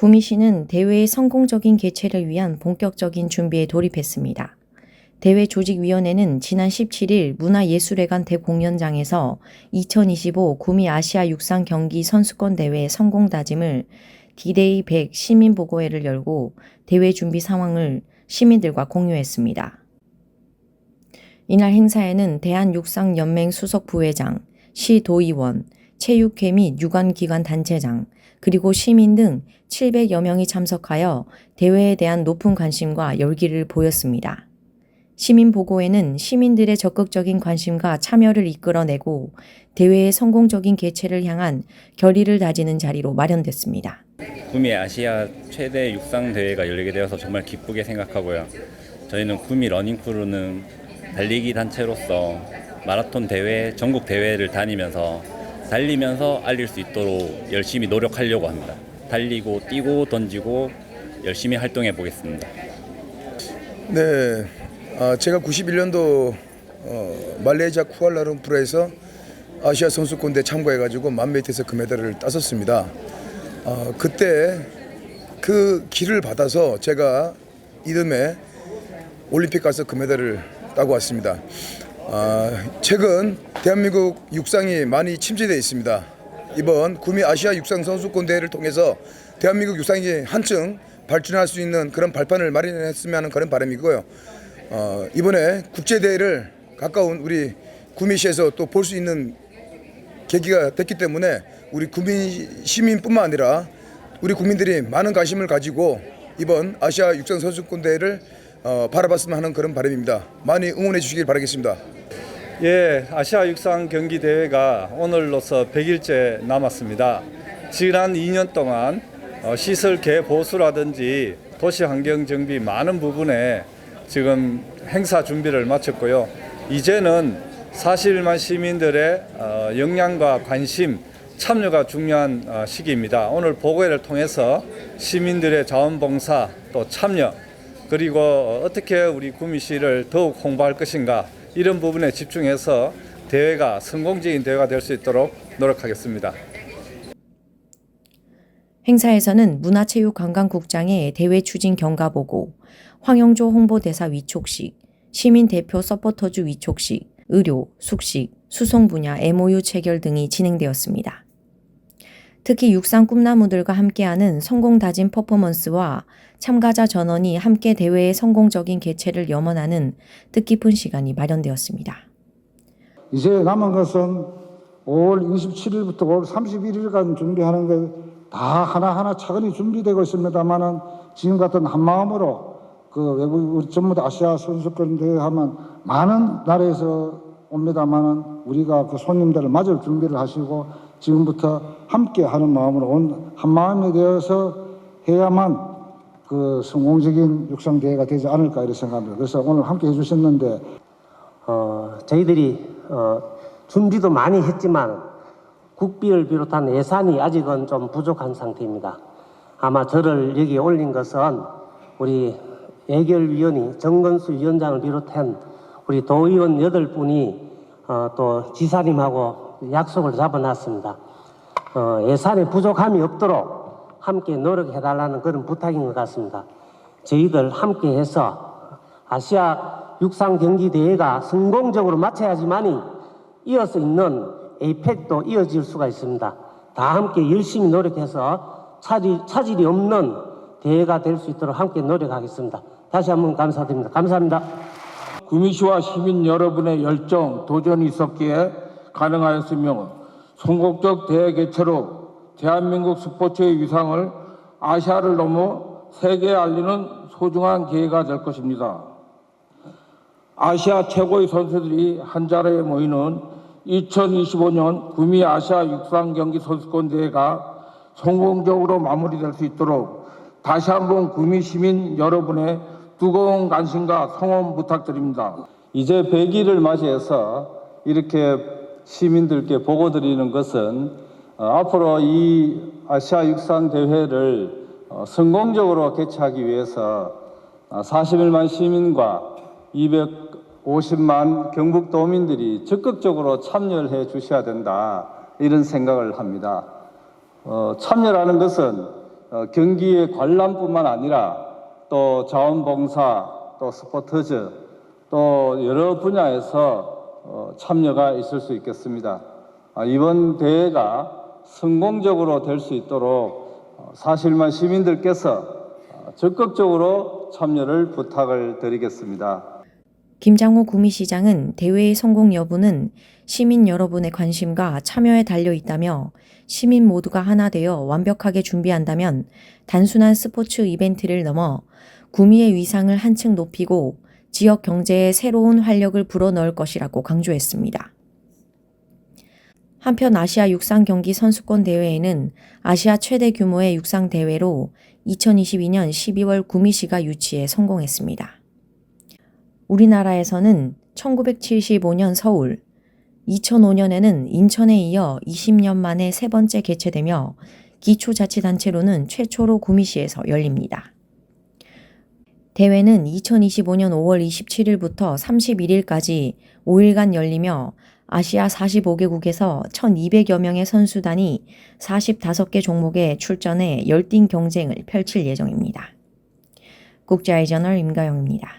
구미시는 대회의 성공적인 개최를 위한 본격적인 준비에 돌입했습니다. 대회 조직위원회는 지난 17일 문화예술회관 대공연장에서 2025 구미 아시아 육상 경기 선수권 대회 성공 다짐을 디데이 100 시민 보고회를 열고 대회 준비 상황을 시민들과 공유했습니다. 이날 행사에는 대한육상연맹 수석 부회장, 시도의원, 체육회 및 유관기관 단체장, 그리고 시민 등 700여 명이 참석하여 대회에 대한 높은 관심과 열기를 보였습니다. 시민 보고회는 시민들의 적극적인 관심과 참여를 이끌어내고 대회의 성공적인 개최를 향한 결의를 다지는 자리로 마련됐습니다. 구미 아시아 최대 육상 대회가 열리게 되어서 정말 기쁘게 생각하고요. 저희는 구미 러닝 크루는 달리기 단체로서 마라톤 대회, 전국 대회를 다니면서 달리면서 알릴 수 있도록 열심히 노력하려고 합니다. 달리고 뛰고 던지고 열심히 활동해 보겠습니다. 네, 아, 제가 91년도 어, 말레이시아 쿠알라룸푸르에서 아시아 선수권대 참가해가지고 만메이트에서 금메달을 땄었습니다. 아, 그때 그 길을 받아서 제가 이듬해 올림픽 가서 금메달을 따고 왔습니다. 아, 최근 대한민국 육상이 많이 침체되어 있습니다. 이번 구미 아시아 육상 선수권 대회를 통해서 대한민국 육상이 한층 발전할 수 있는 그런 발판을 마련했으면 하는 그런 바람이고요. 어, 이번에 국제 대회를 가까운 우리 구미시에서 또 볼 수 있는 계기가 됐기 때문에 우리 구미 시민뿐만 아니라 우리 국민들이 많은 관심을 가지고 이번 아시아 육상 선수권 대회를 어, 바라봤으면 하는 그런 바람입니다. 많이 응원해 주시길 바라겠습니다. 예, 아시아 육상 경기 대회가 오늘로서 100일째 남았습니다. 지난 2년 동안 어, 시설 개보수라든지 도시 환경 정비 많은 부분에 지금 행사 준비를 마쳤고요. 이제는 41만 시민들의 어, 역량과 관심, 참여가 중요한 어, 시기입니다. 오늘 보고회를 통해서 시민들의 자원봉사 또 참여 그리고 어떻게 우리 구미시를 더욱 홍보할 것인가 이런 부분에 집중해서 대회가 성공적인 대회가 될 수 있도록 노력하겠습니다. 행사에서는 문화체육관광국장의 대회 추진 경과보고, 황영조 홍보대사 위촉식, 시민대표 서포터즈 위촉식, 의료, 숙식, 수송 분야 MOU 체결 등이 진행되었습니다. 특히 육상 꿈나무들과 함께하는 성공 다짐 퍼포먼스와 참가자 전원이 함께 대회의 성공적인 개최를 염원하는 뜻깊은 시간이 마련되었습니다. 이제 남은 것은 5월 27일부터 5월 31일간 준비하는 게 다 하나하나 차근히 준비되고 있습니다만은 지금 같은 한 마음으로 그 외국 전부 다 아시아 선수권 대회 하면 많은 나라에서 옵니다만은 우리가 그 손님들을 맞을 준비를 하시고 지금부터 함께 하는 마음으로 온 한 마음이 되어서 해야만 그 성공적인 육상 대회가 되지 않을까 이렇게 생각합니다. 그래서 오늘 함께 해주셨는데 어, 저희들이 어, 준비도 많이 했지만 국비를 비롯한 예산이 아직은 좀 부족한 상태입니다. 아마 저를 여기 올린 것은 우리 예결위원이 정건수 위원장을 비롯한 우리 도의원 여덟 분이 어, 또 지사님하고 약속을 잡아놨습니다. 어, 예산에 부족함이 없도록 함께 노력해달라는 그런 부탁인 것 같습니다. 저희들 함께 해서 아시아 육상 경기 대회가 성공적으로 마쳐야지만이 이어서 있는 에이펙도 이어질 수가 있습니다. 다 함께 열심히 노력해서 차질, 차질이 없는 대회가 될 수 있도록 함께 노력하겠습니다. 다시 한번 감사드립니다. 감사합니다. 구미시와 시민 여러분의 열정, 도전이 있었기에 가능하였으며 성공적 대회 개최로 대한민국 스포츠의 위상을 아시아를 넘어 세계에 알리는 소중한 기회가 될 것입니다. 아시아 최고의 선수들이 한 자리에 모이는 2025년 구미 아시아 육상 경기 선수권 대회가 성공적으로 마무리될 수 있도록 다시 한번 구미 시민 여러분의 뜨거운 관심과 성원 부탁드립니다. 이제 100일을 맞이해서 이렇게 시민들께 보고 드리는 것은 어, 앞으로 이 아시아 육상 대회를 어, 성공적으로 개최하기 위해서 어, 41만 시민과 250만 경북도민들이 적극적으로 참여를 해 주셔야 된다 이런 생각을 합니다. 어, 참여라는 것은 어, 경기의 관람뿐만 아니라 또 자원봉사, 또 스포츠즈, 또 여러 분야에서 어, 참여가 있을 수 있겠습니다. 아, 이번 대회가 성공적으로 될 수 있도록 어, 사실만 시민들께서 어, 적극적으로 참여를 부탁을 드리겠습니다. 김장호 구미시장은 대회의 성공 여부는 시민 여러분의 관심과 참여에 달려 있다며 시민 모두가 하나 되어 완벽하게 준비한다면 단순한 스포츠 이벤트를 넘어 구미의 위상을 한층 높이고 지역 경제에 새로운 활력을 불어넣을 것이라고 강조했습니다. 한편 아시아 육상 경기 선수권 대회에는 아시아 최대 규모의 육상 대회로 2022년 12월 구미시가 유치에 성공했습니다. 우리나라에서는 1975년 서울, 2005년에는 인천에 이어 20년 만에 세 번째 개최되며 기초자치단체로는 최초로 구미시에서 열립니다. 대회는 2025년 5월 27일부터 31일까지 5일간 열리며 아시아 45개국에서 1,200여 명의 선수단이 45개 종목에 출전해 열띤 경쟁을 펼칠 예정입니다. 국제아이 저널 임가영입니다.